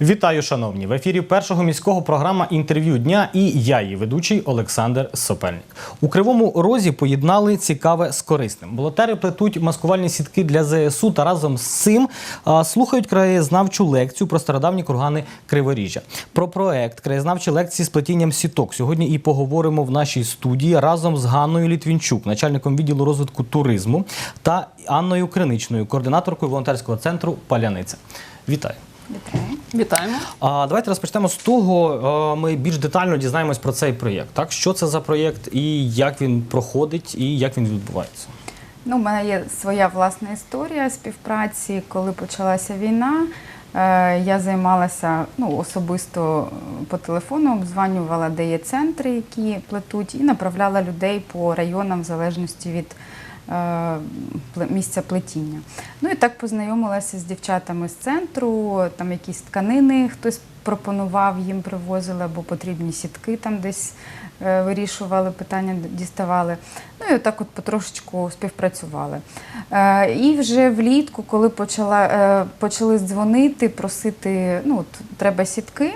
Вітаю, шановні! В ефірі першого міського програма інтерв'ю дня і я, її ведучий Олександр Сопельник. У кривому розі поєднали цікаве з корисним. Волонтери плетуть маскувальні сітки для ЗСУ та разом з цим слухають краєзнавчу лекцію про стародавні кургани Криворіжжя. Про проект краєзнавчі лекції з плетінням сіток сьогодні і поговоримо в нашій студії разом з Ганною Літвінчук, начальником відділу розвитку туризму, та Анною Криничною, координаторкою волонтерського центру Паляниця. Вітаю! Вітаю. Вітаємо. А давайте розпочнемо з того. Ми більш детально дізнаємось про цей проєкт. Так, що це за проєкт, і як він проходить, і як він відбувається. Ну, у мене є своя власна історія співпраці. Коли почалася війна, е, я займалася ну, особисто по телефону, обзванювала, де є центри, які плетуть, і направляла людей по районам в залежності від місця плетіння. Ну і так познайомилася з дівчатами з центру, там якісь тканини хтось пропонував, їм привозили, або потрібні сітки там десь е, вирішували питання, діставали. Ну і отак от потрошечку співпрацювали. Е, І вже влітку, коли почала, е, почали дзвонити, просити, ну, от, треба сітки.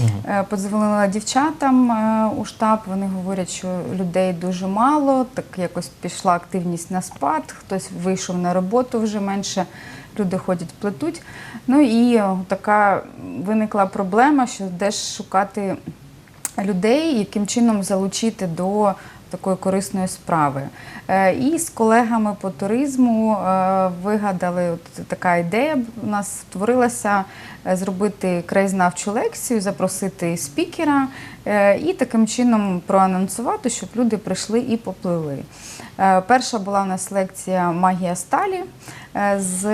Е, Подзвонила дівчатам е, у штаб. Вони говорять, що людей дуже мало. Так якось пішла активність на спад. Хтось вийшов на роботу вже менше. Люди ходять, плетуть. Ну і е, така виникла проблема, що де ж шукати людей, яким чином залучити до такої корисної справи. Е, І з колегами по туризму е, вигадали така ідея. У нас створилася е, зробити краєзнавчу лекцію, запросити спікера і таким чином проанонсувати, щоб люди прийшли і поплили. Е, Перша була у нас лекція Магія сталі з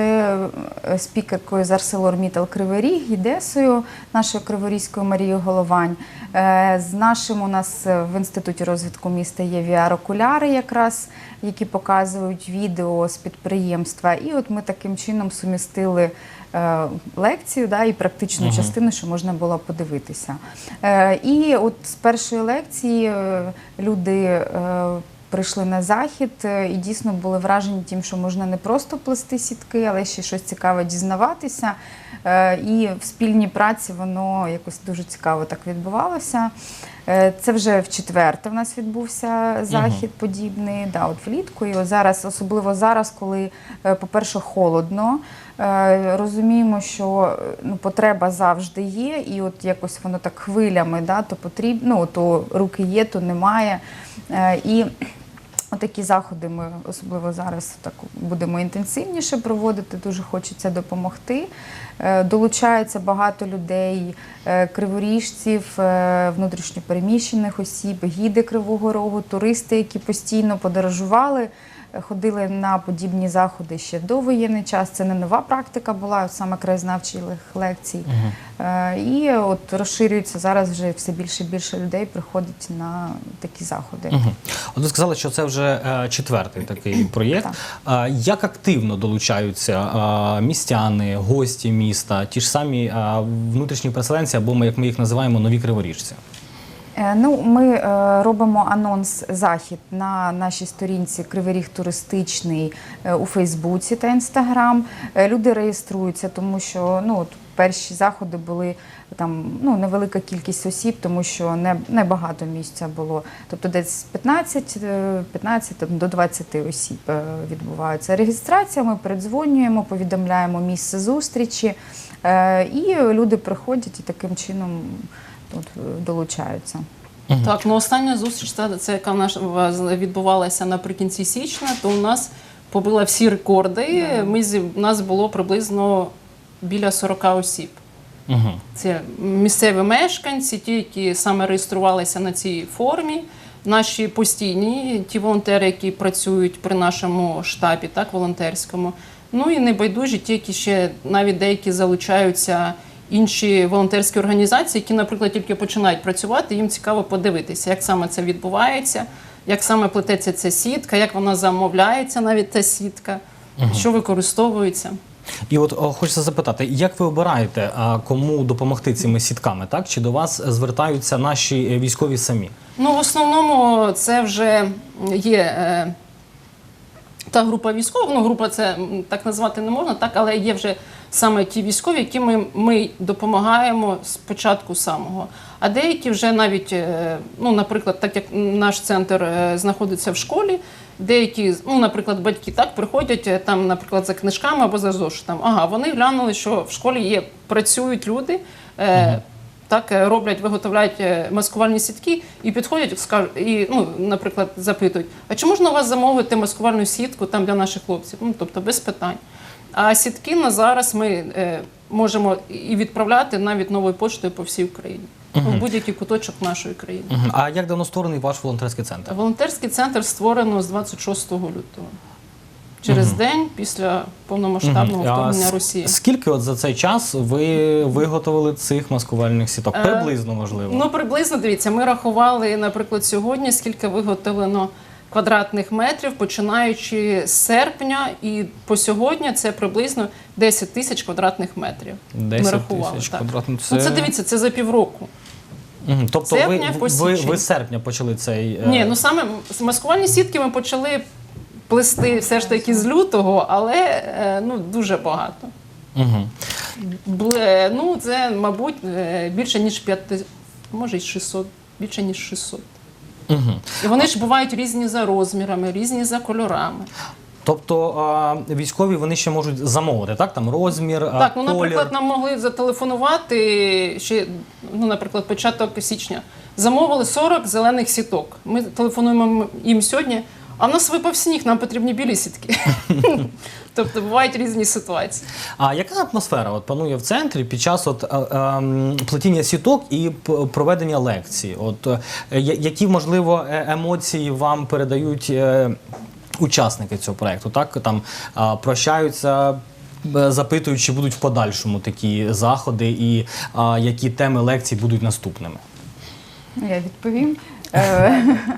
спікеркою з ArcelorMittal Кривий Ріг, Єдесою, нашою криворізькою Марією Головань. З нашим у нас в інституті розвитку міста є VR-окуляри, якраз які показують відео з підприємства. І от ми таким чином сумістили е, лекцію да, і практичну Мгм. частину, що можна було подивитися. Е, І от з першої лекції е, люди. Прийшли на захід і дійсно були вражені тим, що можна не просто плести сітки, але ще щось цікаве дізнаватися. Е, І в спільній праці воно якось дуже цікаво так відбувалося. Е, Це вже в четверте в нас відбувся захід подібний, да, от влітку. І от зараз, особливо зараз, коли, е, по-перше, холодно. Розуміємо, що ну, потреба завжди є, і от якось воно так хвилями, да, то потрібно, ну, то руки є, то немає. І Отакі заходи ми особливо зараз так будемо інтенсивніше проводити. Дуже хочеться допомогти. Е, Долучається багато людей, е, криворіжців, е, внутрішньопереміщених осіб, гіди Кривого Рогу, туристи, які постійно подорожували. Ходили на подібні заходи ще до воєнний час. Це не нова практика була, от саме краєзнавчих лекцій. Е, І от розширюється зараз вже все більше і більше людей приходить на такі заходи. Угу. От ви сказали, що це вже е, четвертий такий проєкт. Як активно долучаються містяни, гості міста, ті ж самі внутрішні переселенці, або ми, як ми їх називаємо, нові криворіжці? Е, Ну, ми е, робимо анонс захід на нашій сторінці Кривий Ріг туристичний е, у Фейсбуці та Інстаграм. Люди реєструються, тому що ну перші заходи були там ну невелика кількість осіб, тому що не, не багато місця було. Тобто десь 15, е, 15 до 20 осіб відбувається реєстрація. Ми передзвонюємо, повідомляємо місце зустрічі, і люди приходять і таким чином тут е, долучаються. Так, ну остання зустріч, це, це яка нас відбувалася наприкінці січня, то у нас побила всі рекорди. Ми зі, у нас було приблизно біля 40 осіб. Угу. Це місцеві мешканці, ті, які саме реєструвалися на цій формі. Наші постійні, ті волонтери, які працюють при нашому штабі, так, волонтерському. Ну і небайдужі, ті, які ще навіть деякі залучаються інші волонтерські організації, які, наприклад, тільки починають працювати, їм цікаво подивитися, як саме це відбувається, як саме плететься ця сітка, як вона замовляється, навіть та сітка, що використовується. І от о, хочеться запитати, як ви обираєте, а, кому допомогти цими сітками? Так чи до вас звертаються наші е, військові самі? Ну, в основному це вже є е, та група військових. Ну, група це так назвати не можна, так, але є вже саме ті військові, яким ми, ми допомагаємо спочатку самого. А деякі вже навіть, е, ну, наприклад, так як наш центр е, знаходиться в школі, деякі, ну, наприклад, батьки так приходять е, там, наприклад, за книжками або за зошитом. Ага, вони глянули, що в школі є, працюють люди. е, Так роблять, виготовляють маскувальні сітки і підходять, і, ну, наприклад, запитують: а чи можна у вас замовити маскувальну сітку там для наших хлопців? Ну, тобто без питань. А сітки на зараз ми е, можемо і відправляти навіть новою поштою по всій Україні, ну, в будь-який куточок нашої країни. Мгм. А як давно створений ваш волонтерський центр? Волонтерський центр створено з 26 лютого. Через день після повномасштабного. А вторгнення Росії. Скільки от за цей час ви виготовили цих маскувальних сіток? Е, Приблизно можливо. Ну, приблизно дивіться, ми рахували, наприклад, сьогодні, скільки виготовлено квадратних метрів, починаючи з серпня, і по сьогодні це приблизно 10 тисяч квадратних метрів. 10 ми рахували. тисяч так. квадратних. Ну, це дивіться, це за півроку. Мгм. Тобто ви, серпня по ви, ви з серпня почали цей. е, Ні, ну саме маскувальні сітки ми почали плести все ж таки з лютого, але е, ну, дуже багато. Мгм. Бле, ну, це, мабуть, е, більше ніж 5, може й 600, більше ніж 600. Мгм. І вони ж бувають різні за розмірами, різні за кольорами. Тобто а, військові вони ще можуть замовити, так? Там розмір, так, ну, колір. наприклад, нам могли зателефонувати ще, ну, наприклад, початок січня. Замовили 40 зелених сіток. Ми телефонуємо їм сьогодні, а в нас випав сніг, нам потрібні білі сітки. Тобто бувають різні ситуації. А яка атмосфера от панує в центрі під час от, е, ем, плетіння сіток і проведення лекцій? От е, які можливо е- емоції вам передають е, учасники цього проекту? Так там а, прощаються. е, Запитують, чи будуть в подальшому такі заходи, і а, які теми лекцій будуть наступними. Я відповім.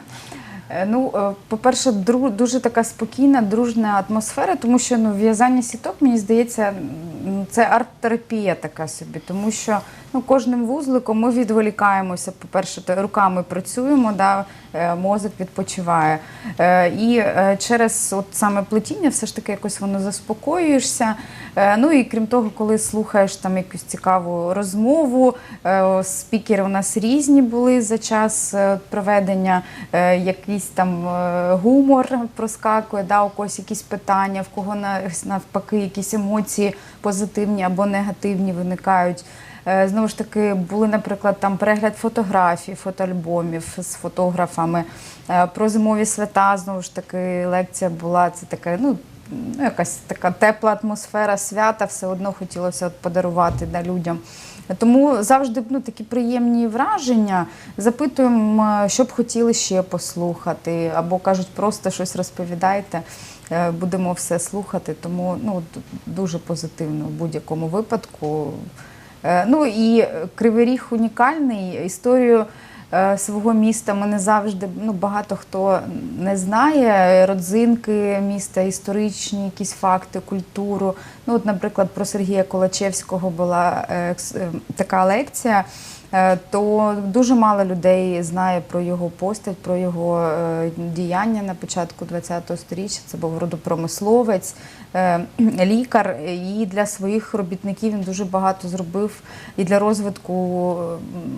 Е, Ну, е, по-перше, дуже така спокійна, дружна атмосфера, тому що ну, в'язання сіток, мені здається, це арт-терапія така собі, тому що ну, кожним вузликом ми відволікаємося. По-перше, то руками працюємо, да, е, мозок відпочиває. Е, І е, через от саме плетіння все ж таки якось воно заспокоюєшся. Ну і крім того, коли слухаєш там якусь цікаву розмову, спікери у нас різні були за час проведення, якийсь там гумор проскакує, да, у когось якісь питання, в кого на- навпаки якісь емоції позитивні або негативні виникають. Е, Знову ж таки, були, наприклад, там перегляд фотографій, фотоальбомів з фотографами. Е, Про зимові свята, знову ж таки, лекція була. Це таке, ну, якась така тепла атмосфера свята, все одно хотілося от подарувати да, людям. Тому завжди ну, такі приємні враження. Запитуємо, що б хотіли ще послухати, або кажуть, просто щось розповідайте, е, будемо все слухати. Тому ну, дуже позитивно в будь-якому випадку. Е, Ну і Кривий Ріг унікальний. Історію е, свого міста ми не завжди ну, багато хто не знає. Родзинки міста, історичні якісь факти, культуру. Ну, от, наприклад, про Сергія Колачевського була е, е, така лекція. Е, То дуже мало людей знає про його постать, про його е, діяння на початку ХХ століття. Це був родопромисловець, е, лікар. І для своїх робітників він дуже багато зробив і для розвитку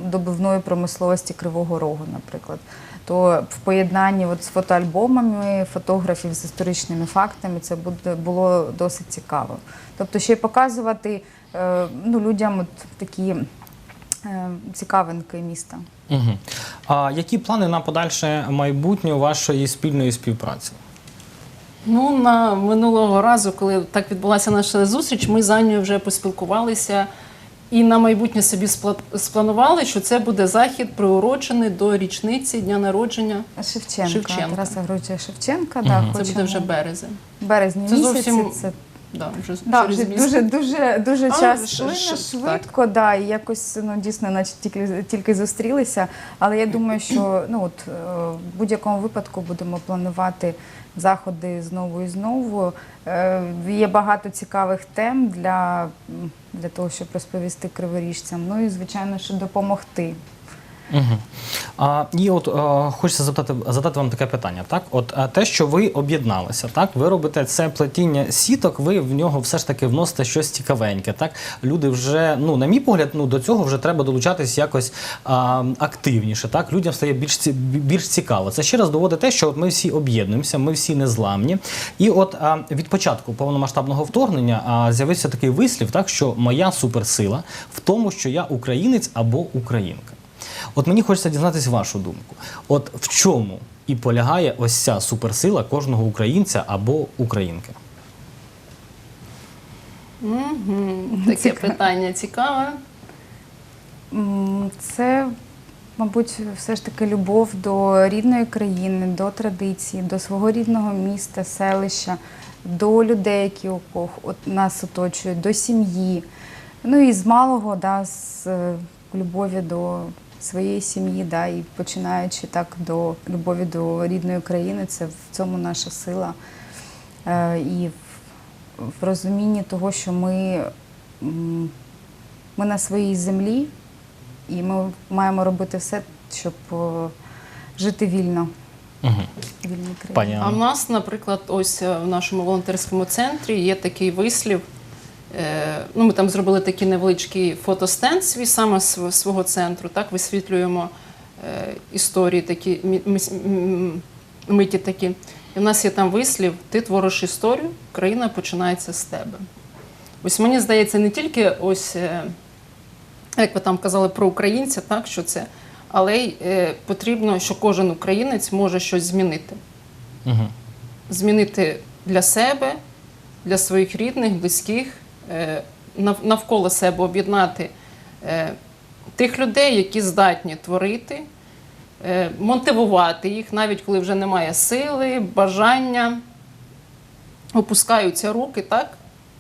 добивної промисловості Кривого Рогу, наприклад. То в поєднанні от з фотоальбомами фотографів з історичними фактами це буде було досить цікаво. Тобто ще й показувати ну, людям от такі цікавинки міста. Угу. А які плани на подальше майбутнє вашої спільної співпраці? Ну, на минулого разу, коли так відбулася наша зустріч, ми з Анею вже поспілкувалися і на майбутнє собі спланували, що це буде захід приурочений до річниці дня народження. Шевченка, Шевченка. Тараса Григоровича Шевченка. Да, Це хочемо буде вже березень. березні Це місяці. зовсім Це Да, вже да, через вже місяць. дуже дуже дуже А, час ш- швидко, ш- швидко, да, і якось ну дійсно, наче тільки тільки зустрілися. Але я думаю, що ну от е, в будь-якому випадку будемо планувати заходи знову і знову. Е, Є багато цікавих тем для, для того, щоб розповісти криворіжцям. Ну і звичайно, що допомогти. Угу. А, і от е, хочеться запитати, задати вам таке питання. Так, от е, те, що ви об'єдналися, так, ви робите це плетіння сіток, ви в нього все ж таки вносите щось цікавеньке. Так, люди вже, ну, на мій погляд, ну до цього вже треба долучатись якось а, активніше. Так, людям стає більш більш цікаво. Це ще раз доводить те, що от ми всі об'єднуємося, ми всі незламні. І от а, від початку повномасштабного вторгнення а, з'явився такий вислів, так що моя суперсила в тому, що я українець або українка. От мені хочеться дізнатися вашу думку. От в чому і полягає ось ця суперсила кожного українця або українки? Мгм. Таке Цікаво. питання цікаве. Це, мабуть, все ж таки любов до рідної країни, до традиції, до свого рідного міста, селища, до людей, які от нас оточують, до сім'ї. Ну і з малого, да, з е, любові до своєї сім'ї, да, і починаючи так до любові до рідної країни, це в цьому наша сила. Е, І в, в розумінні того, що ми, ми на своїй землі, і ми маємо робити все, щоб жити вільно Угу. вільній країні. А в нас, наприклад, ось е, в нашому волонтерському центрі є такий вислів. Е, Ну, ми там зробили такий невеличкий фотостенд свій саме св- свого центру. Так, висвітлюємо е, історії такі, миті такі. І в нас є там вислів: ти твориш історію, країна починається з тебе. Ось мені здається, не тільки ось, е, як ви там казали про українця, так, що це, але й потрібно, що кожен українець може щось змінити Угу. змінити для себе, для своїх рідних, близьких, навколо себе об'єднати е, тих людей, які здатні творити, е, мотивувати їх, навіть коли вже немає сили, бажання, опускаються руки, так?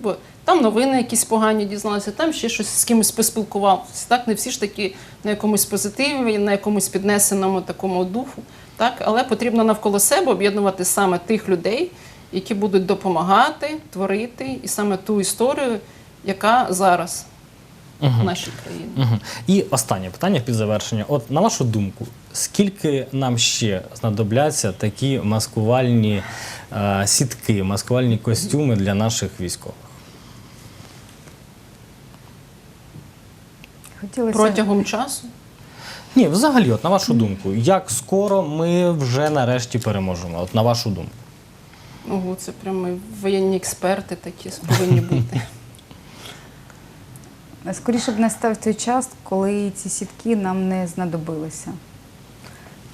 Бо там новини якісь погані дізналися, там ще щось з кимось поспілкувався. Так, не всі ж таки на якомусь позитиві, на якомусь піднесеному такому духу. Так, але потрібно навколо себе об'єднувати саме тих людей, які будуть допомагати, творити, і саме ту історію, яка зараз в нашій країні. Угу. І останнє питання під завершення. От на вашу думку, скільки нам ще знадобляться такі маскувальні е, сітки, маскувальні костюми для наших військових? Хотілося Протягом часу. Ні, взагалі, от на вашу думку, як скоро ми вже нарешті переможемо? От на вашу думку. Ого, це прямо воєнні експерти такі повинні бути. скоріше б настав той час, коли ці сітки нам не знадобилися.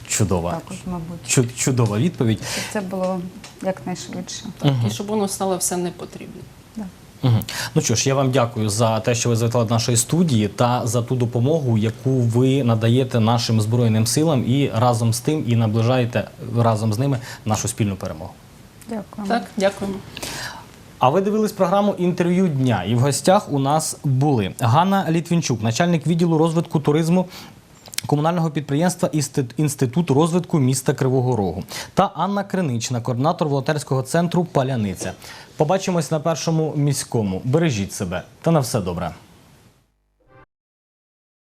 Чудова. Так, от, мабуть, Чу- Чудова відповідь. щоб це було якнайшвидше. Так, І щоб воно стало все непотрібне. Угу. Ну що ж, я вам дякую за те, що ви завітали до нашої студії та за ту допомогу, яку ви надаєте нашим збройним силам, і разом з тим і наближаєте разом з ними нашу спільну перемогу. Дякую. Так, дякуємо. А ви дивились програму інтерв'ю дня, і в гостях у нас були Ганна Літвінчук, начальник відділу розвитку туризму. Комунального підприємства «Інстит- Інститут розвитку міста Кривого Рогу та Анна Кринична, координатор волонтерського центру Паляниця. Побачимось на першому міському. Бережіть себе та на все добре.